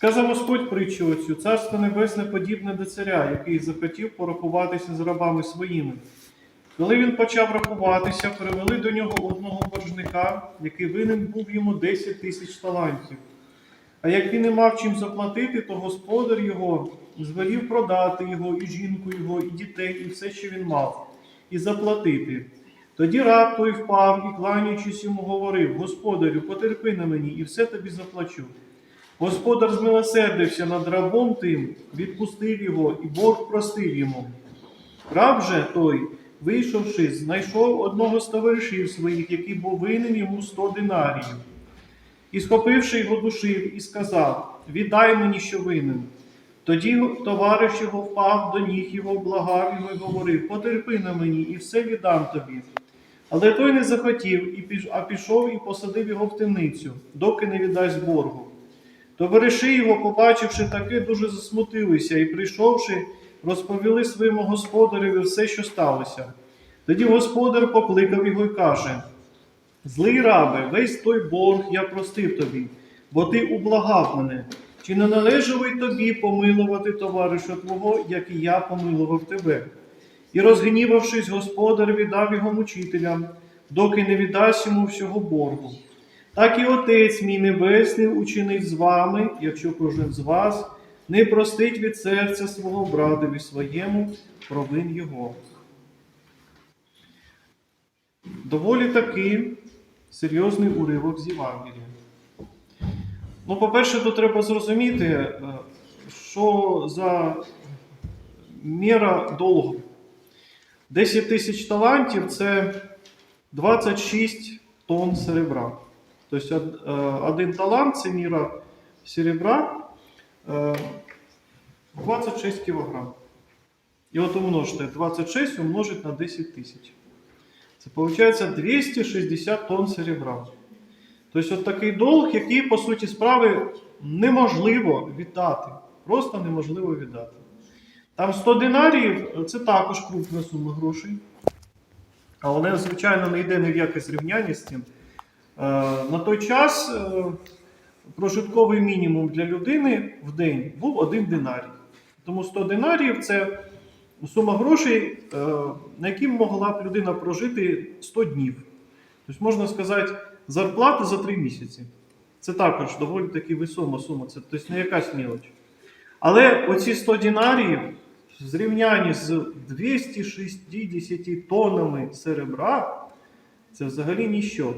Сказав Господь притчу оцю, царство небесне подібне до царя, який захотів порахуватися з рабами своїми. Коли він почав рахуватися, привели до нього одного боржника, який винен був йому 10 тисяч талантів. А як він не мав чим заплатити, то господар його звелів продати його, і жінку його, і дітей, і все, що він мав, і заплатити. Тоді раб той впав і, кланяючись йому, говорив: Господарю, потерпи на мені, і все тобі заплачу. Господар змилосердився над рабом тим, відпустив його, і Бог простив йому. Раб же той, вийшовши, знайшов одного з товаришів своїх, який був винен йому сто динаріїв. І, схопивши його, душив, і сказав: Віддай мені, що винен. Тоді товариш його впав до ніг його, благав його і говорив: Потерпи на мені, і все віддам тобі. Але той не захотів, а пішов і посадив його в темницю, доки не віддасть боргу. Товариші його, побачивши таке, дуже засмутилися і, прийшовши, розповіли своєму господареві все, що сталося. Тоді господар покликав його і каже: Злий рабе, весь той борг я простив тобі, бо ти ублагав мене. Чи не належало й тобі помилувати товариша твого, як і я помилував тебе? І розгнівавшись, господар віддав його мучителям, доки не віддасть йому всього боргу. Так і Отець мій Небесний учинить з вами, якщо кожен з вас не простить від серця свого братові своєму провин його. Доволі таки серйозний уривок з Євангелія. Ну, по-перше, тут треба зрозуміти, е, що за міра долгу. 10 тисяч талантів це 26 тонн серебра. Тобто од- один талант це міра серебра е, 26 кілограм. І от умножте 26 умножить на 10 тисяч. Це виходить 260 тонн серебра. Тобто от такий долг, який, по суті справи, неможливо віддати. Просто неможливо віддати. Там 100 динаріїв це також крупна сума грошей. Але, звичайно, не йде ні в яке зрівняння з цим. Е, На той час е, прожитковий мінімум для людини в день був 1 динарій. Тому 100 динаріїв це сума грошей, е, на які могла б людина прожити 100 днів. Тобто, можна сказати, зарплата за 3 місяці. Це також доволі таки висома сума, це тобто не якась мілоч. Але оці 100 динаріїв в зрівнянні з 260 тоннами серебра це взагалі ніщо.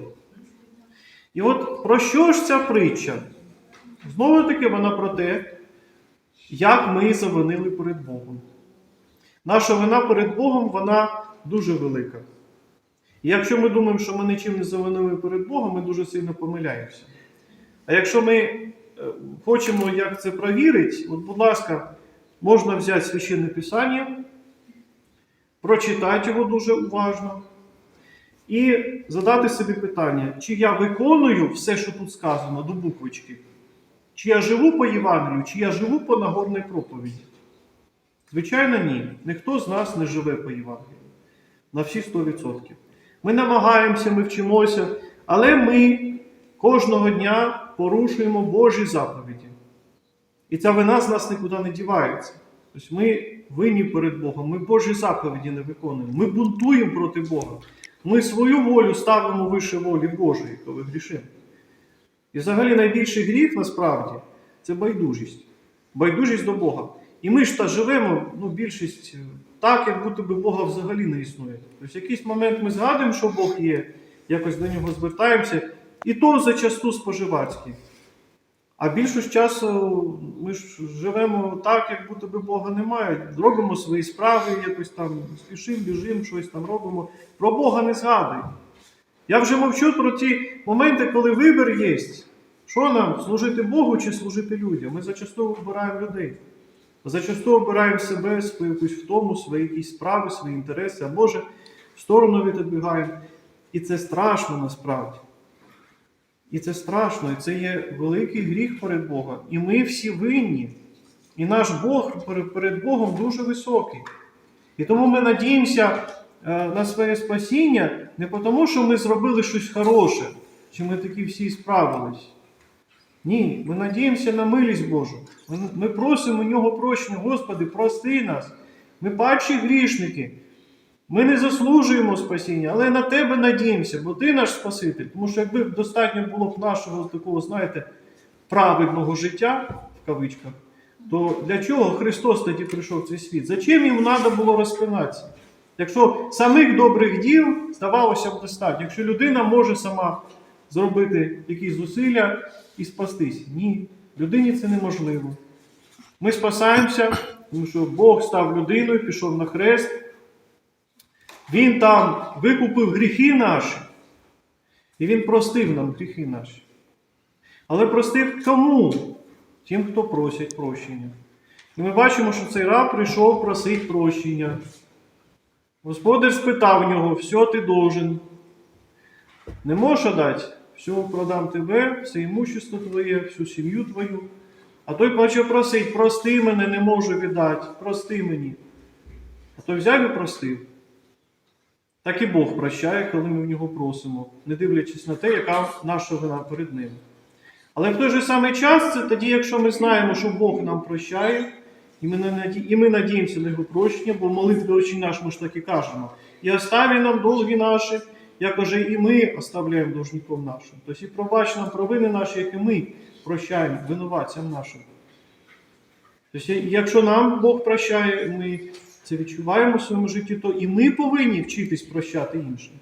І от про що ж ця притча? Знову таки вона про те, як ми завинили перед Богом. Наша вина перед Богом вона дуже велика. І якщо ми думаємо, що ми нічим не завинили перед Богом, ми дуже сильно помиляємося. А якщо ми е, хочемо як це провірити, от, будь ласка, можна взяти священне писання, прочитати його дуже уважно і задати собі питання, чи я виконую все, що тут сказано, до буквочки, чи я живу по Євангелію, чи я живу по Нагорній проповіді. Звичайно, ні. Ніхто з нас не живе по Євангелію. На всі 100%. Ми намагаємося, ми вчимося, але ми кожного дня порушуємо Божі заповіді. І ця вина з нас нікуди не дівається. Тобто ми винні перед Богом, ми Божі заповіді не виконуємо. Ми бунтуємо проти Бога. Ми свою волю ставимо вище волі Божої, коли грішимо. І взагалі найбільший гріх насправді це байдужість. Байдужість до Бога. І ми ж та живемо, ну, більшість е, так, як будто би Бога взагалі не існує. Тобто, в якийсь момент ми згадуємо, що Бог є, якось до нього звертаємося, і то зачасту споживацьки. А більшість часу ми ж живемо так, як будто би Бога немає. Робимо свої справи, якось там спішимо, біжимо, щось там робимо. Про Бога не згадуємо. Я вже мовчу про ті моменти, коли вибір є. Що нам служити Богу чи служити людям? Ми зачасту обираємо людей. Зачасту обираємо себе, свою якусь втому, свої якісь справи, свої інтереси, а може в сторону відбігаємо. І це страшно насправді. І це страшно, і це є великий гріх перед Богом. І ми всі винні. І наш Бог перед- Богом дуже високий. І тому ми надіємося е, на своє спасіння не тому, що ми зробили щось хороше, чи ми такі всі справились. Ні, ми надіємося на милість Божу. Ми просимо у нього прощення, Господи, прости нас. Ми падші грішники. Ми не заслужуємо спасіння, але на тебе надіємося, бо ти наш Спаситель. Тому що якби достатньо було б нашого такого, знаєте, праведного життя, в кавичках, то для чого Христос тоді прийшов в цей світ? Зачем йому треба було розпинатися? Якщо самих добрих діл здавалося б достатньо, якщо людина може сама зробити якісь зусилля і спастись. Ні, людині це неможливо. Ми спасаємося, тому що Бог став людиною, пішов на хрест. Він там викупив гріхи наші, і Він простив нам гріхи наші. Але простив кому? Тим, хто просить прощення. І ми бачимо, що цей раб прийшов просити прощення. Господар спитав в нього, все ти должен. Не можеш дати, все продам тебе, все імущество твоє, всю сім'ю твою. А той почав просити, прости мене, не можу віддати, прости мені. А той взяв і простив. Так і Бог прощає, коли ми в нього просимо, не дивлячись на те, яка наша вина перед ним. Але в той же самий час, це тоді, якщо ми знаємо, що Бог нам прощає, і ми, наді... і ми надіємося на його прощення, бо в молитві «Отче наш ми ж так і кажемо. І остави нам долги наші, як уже і ми оставляємо должником нашим. Тобто і пробач нам провини наші, як і ми прощаємо винуватцям нашим. Тобто, якщо нам Бог прощає, ми це відчуваємо в своєму житті, то і ми повинні вчитись прощати іншим.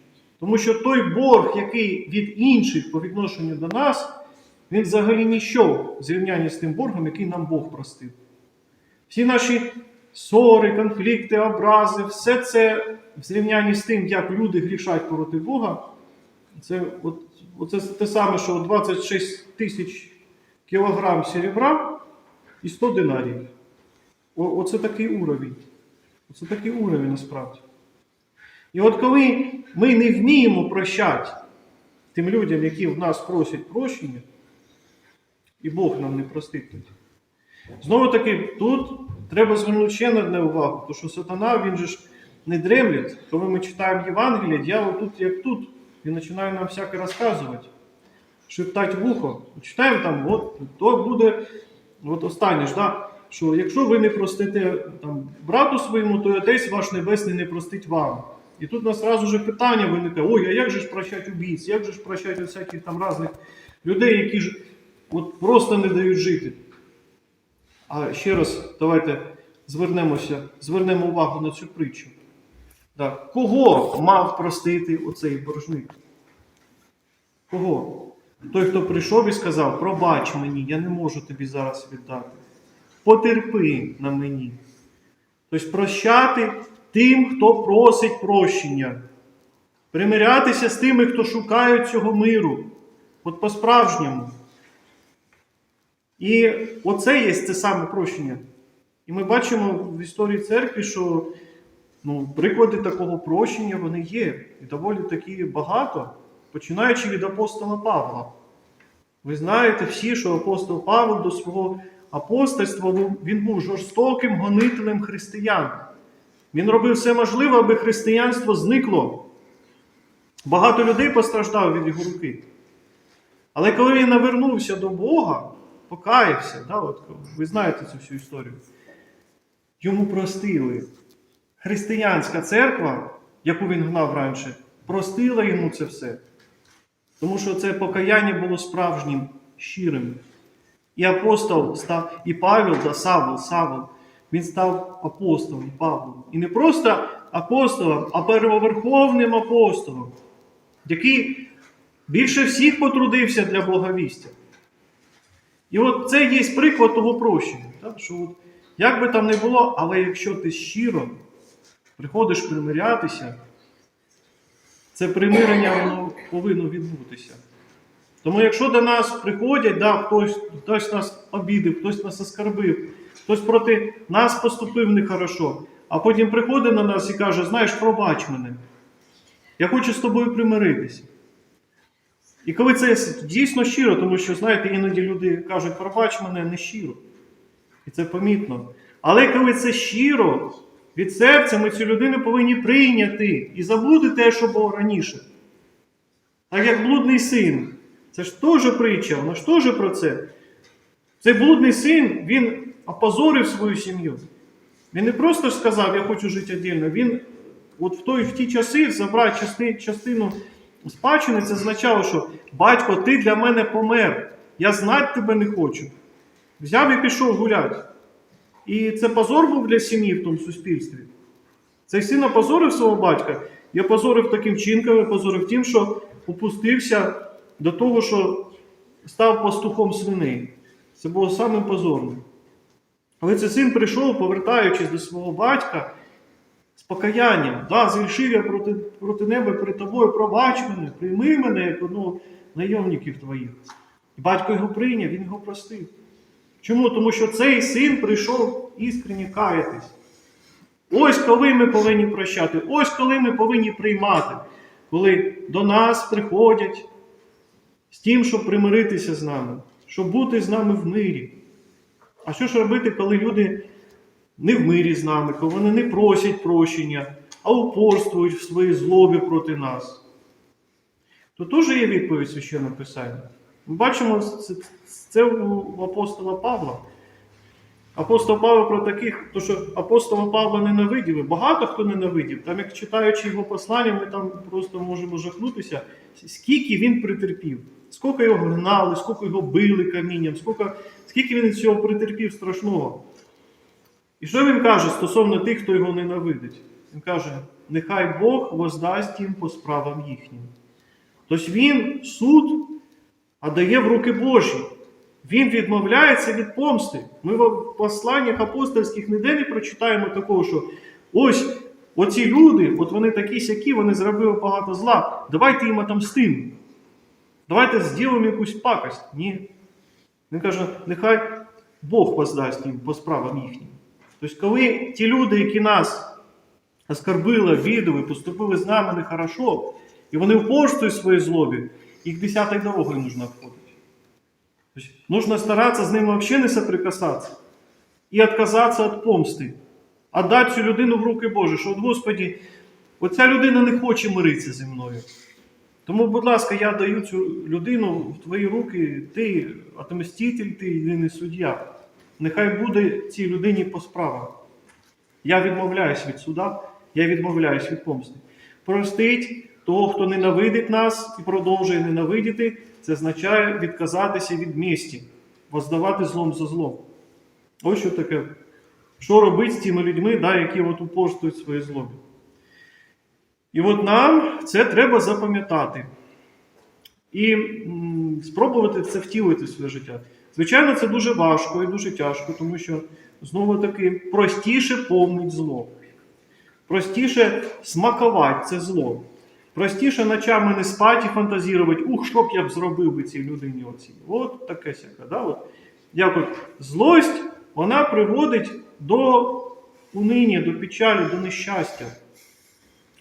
Тому що той борг, який від інших по відношенню до нас, він взагалі ніщо в зрівнянні з тим боргом, який нам Бог простив. Всі наші ссори, конфлікти, образи, все це в зрівнянні з тим, як люди грішать проти Бога, це от, оце те саме, що 26 тисяч кілограм серебра і 100 динарів. Оце такий уровень. Оце такий уровень насправді. І от коли ми не вміємо прощати тим людям, які в нас просять прощення, і Бог нам не простить тоді. Знову таки, тут треба звернути ще на одне увагу, тому що сатана, він же ж не дремлять. Коли ми читаємо Євангеліє, дьявол тут, як тут, він починає нам всяке розказувати, шептать в ухо. Читаємо там, от то буде, от останнє ж, да, що якщо ви не простите там, брату своєму, то отець ваш небесний не простить вам. І тут нас одразу же питання виникає: ой, а як же ж прощать убійць, як же ж прощать всяких там різних людей, які ж от просто не дають жити. А ще раз давайте звернемося, звернемо увагу на цю притчу. Так. Кого мав простити оцей боржник? Кого? Той, хто прийшов і сказав, пробач мені, я не можу тобі зараз віддати. Потерпи на мені. Тобто прощати тим, хто просить прощення. Примирятися з тими, хто шукає цього миру. От по-справжньому. І оце є це саме прощення. І ми бачимо в історії церкви, що ну, приклади такого прощення вони є. І доволі такі багато, починаючи від апостола Павла. Ви знаєте всі, що апостол Павло до свого апостольства він був жорстоким гонителем християн. Він робив все можливе, аби християнство зникло. Багато людей постраждало від його руки. Але коли він навернувся до Бога, покаявся, да, от, ви знаєте цю всю історію, йому простили. Християнська церква, яку він гнав раніше, простила йому це все. Тому що це покаяння було справжнім, щирим. І апостол став, і Павел, да, Савл, Савл, він став апостолом Павлом. І не просто апостолом, а первоверховним апостолом, який більше всіх потрудився для благовістя. І от це є приклад того прощення. Так? Що от, як би там не було, але якщо ти щиро приходиш примирятися, це примирення воно повинно відбутися. Тому якщо до нас приходять, да, хтось, хтось нас обідив, хтось нас оскарбив, хтось проти нас поступив нехорошо, а потім приходить на нас і каже, знаєш, пробач мене. Я хочу з тобою примиритися. І коли це дійсно щиро, тому що, знаєте, іноді люди кажуть, пробач мене не щиро. І це помітно. Але коли це щиро, від серця ми цю людину повинні прийняти і забути те, що було раніше. Так як блудний син. Це ж теж притча, вона ж теж про це. Цей блудний син, він опозорив свою сім'ю. Він не просто ж сказав, я хочу жити віддільно. Він от в, той, в ті часи забрати части, частину спадщини, це означало, що батько, ти для мене помер. Я знати тебе не хочу. Взяв і пішов гуляти. І це позор був для сім'ї в тому суспільстві. Цей син опозорив свого батька і опозорив таким чинком, і опозорив тим, що опустився до того, що став пастухом свиней. Це було самим позорним. Але цей син прийшов, повертаючись до свого батька з покаянням. Да, зрішив я проти, проти неба перед тобою, пробач мене, прийми мене як одного найомників твоїх. І батько його прийняв, він його простив. Чому? Тому що цей син прийшов іскренні каятись. Ось коли ми повинні прощати, ось коли ми повинні приймати, коли до нас приходять з тим, щоб примиритися з нами, щоб бути з нами в мирі. А що ж робити, коли люди не в мирі з нами, коли вони не просять прощення, а упорствують в своїй злобі проти нас? То теж є відповідь священного Писання. Ми бачимо це, у апостола Павла. Апостол Павло про таких, то що апостола Павла ненавиділи, багато хто ненавидів. Там, як читаючи його послання, ми там просто можемо жахнутися, скільки він претерпів, скільки його гнали, скільки його били камінням, скільки, скільки він цього претерпів страшного. І що він каже стосовно тих, хто його ненавидить? Він каже: нехай Бог воздасть їм по справам їхнім. Тобто він суд а дає в руки Божі. Він відмовляється від помсти. Ми в посланнях апостольських ніде не прочитаємо такого, що ось оці люди, от вони такі сякі, вони зробили багато зла. Давайте їм отомстимо. Давайте зробимо якусь пакость. Ні. Він каже, нехай Бог воздасть їм по справам їхнім. Тобто, коли ті люди, які нас оскорбили, обідали, поступили з нами нехорошо, і вони впоштують свої злобі, їх десятой дорогою нужно обходить. Нужно стараться з ними вообще не соприкасатися і відказатися від помсти. Отдати цю людину в руки Божі, що от Господі, оця людина не хоче миритися зі мною. Тому, будь ласка, я даю цю людину в твої руки, ти отмститель, ти єдиний суддя. Нехай буде цій людині по справам. Я відмовляюсь від суда, я відмовляюсь від помсти. Простить того, хто ненавидить нас і продовжує ненавидіти, це означає відказатися від місті, воздавати злом за злом. Ось що таке. Що робити з тими людьми, да, які от упорствують свої злобі. І от нам це треба запам'ятати. І спробувати це втілити в своє життя. Звичайно, це дуже важко і дуже тяжко, тому що знову таки простіше повнить зло. Простіше смакувати це зло. Простіше ночами не спати і фантазірувати, ух, що б я б зробив би цій людині оцій. От таке сяке. Да? От. Як от злость, вона приводить до унині, до печалі, до нещастя.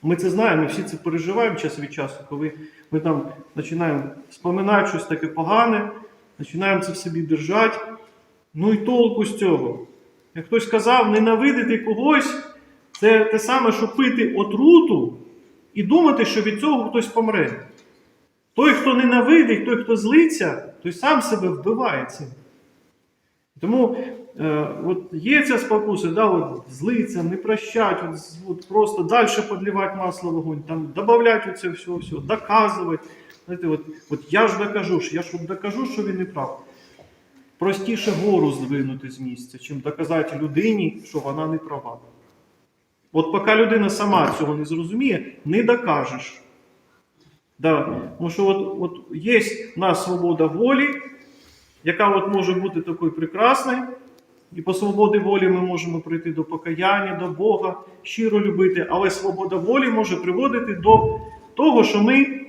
Ми це знаємо, ми всі це переживаємо час від часу, коли ми там починаємо споминати щось таке погане, починаємо це в собі держати. Ну і толку з цього. Як хтось сказав, ненавидити когось, це те саме, що пити отруту і думати, що від цього хтось помре. Той, хто ненавидить, той, хто злиться, той сам себе вбиває цим. Тому е, от є ця спокуса, да, от, злиться, не прощать, от, от, просто далі підливати масло в вогонь, там, додавати оце все, все, доказувати. Знаєте, от, от я ж докажу, я ж докажу, що він не прав. Простіше гору здвинути з місця, чим доказати людині, що вона не права. От поки людина сама цього не зрозуміє, не докажеш. Да. Тому що от, от є в нас свобода волі, яка от може бути такою прекрасною. І по свободі волі ми можемо прийти до покаяння, до Бога, щиро любити, але свобода волі може приводити до того, що ми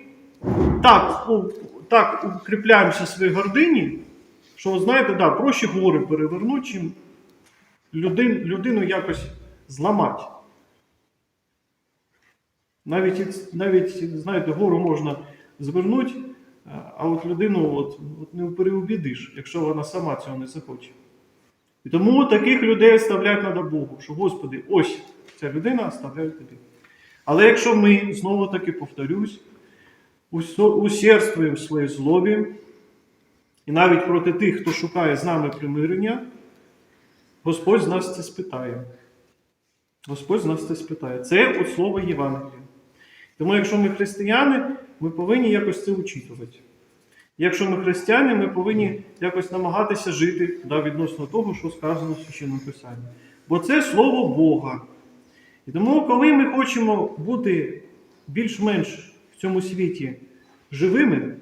так, так укріпляємося в своїй гордині, що, знаєте, да, проще гори перевернути, чим людин, людину якось зламати. Навіть, навіть, знаєте, гору можна звернути, а от людину от, от не переубідиш, якщо вона сама цього не захоче. І тому таких людей ставляти треба Богу, що Господи, ось ця людина ставляю тобі. Але якщо ми, знову таки повторюсь, усердствуємо в своїй злобі, і навіть проти тих, хто шукає з нами примирення, Господь з нас це спитає. Господь з нас це спитає. Це от слово Євангелія. Тому, якщо ми християни, ми повинні якось це учитувати. Якщо ми християни, ми повинні якось намагатися жити да, відносно того, що сказано в Священному Писанні. Бо це слово Бога. І тому, коли ми хочемо бути більш-менш в цьому світі живими,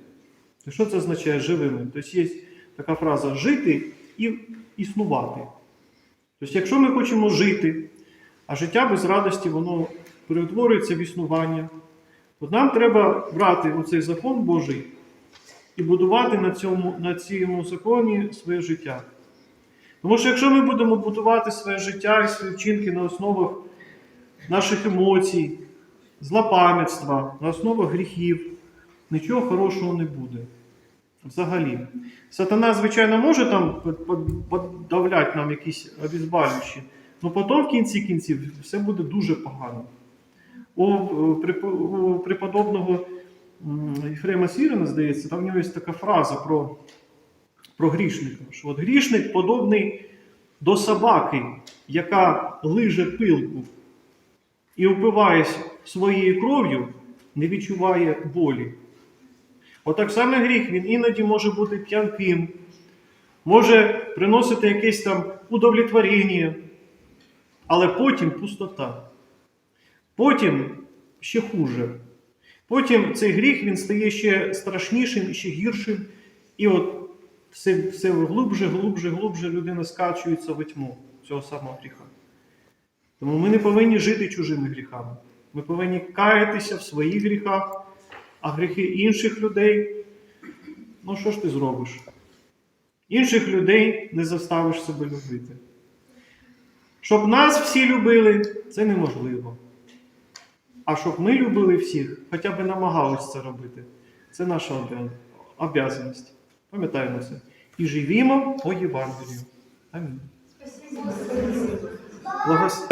то що це означає живими? Тобто є така фраза жити і існувати. Тобто, якщо ми хочемо жити, а життя без радості, воно перетворюється в існування, то нам треба брати оцей закон Божий і будувати на цьому, на цьому законі своє життя. Тому що якщо ми будемо будувати своє життя і свої вчинки на основах наших емоцій, злопам'ятства, на основах гріхів, нічого хорошого не буде. Взагалі. Сатана, звичайно, може там подавляти нам якісь обізбалюючі, але потім в кінці кінців все буде дуже погано. У, преподобного Єфрема Сірина, здається, там в нього є така фраза про, про грішника, що от грішник подобний до собаки, яка лиже пилку і впиваясь своєю кров'ю, не відчуває болі. Отак само гріх, він іноді може бути п'янким, може приносити якесь там удовлетворення, але потім пустота. Потім ще хуже. Потім цей гріх він стає ще страшнішим і ще гіршим. І от все, все глубже, глубже, глубже людина скачується в тьму цього самого гріха. Тому ми не повинні жити чужими гріхами. Ми повинні каятися в своїх гріхах, а гріхи інших людей. Ну що ж ти зробиш? Інших людей не заставиш себе любити. Щоб нас всі любили, це неможливо. А щоб ми любили всіх, хоча б намагалися це робити, це наша обов'язаність. Пам'ятаємо це. І живімо по Євангелію. Амінь. Благос...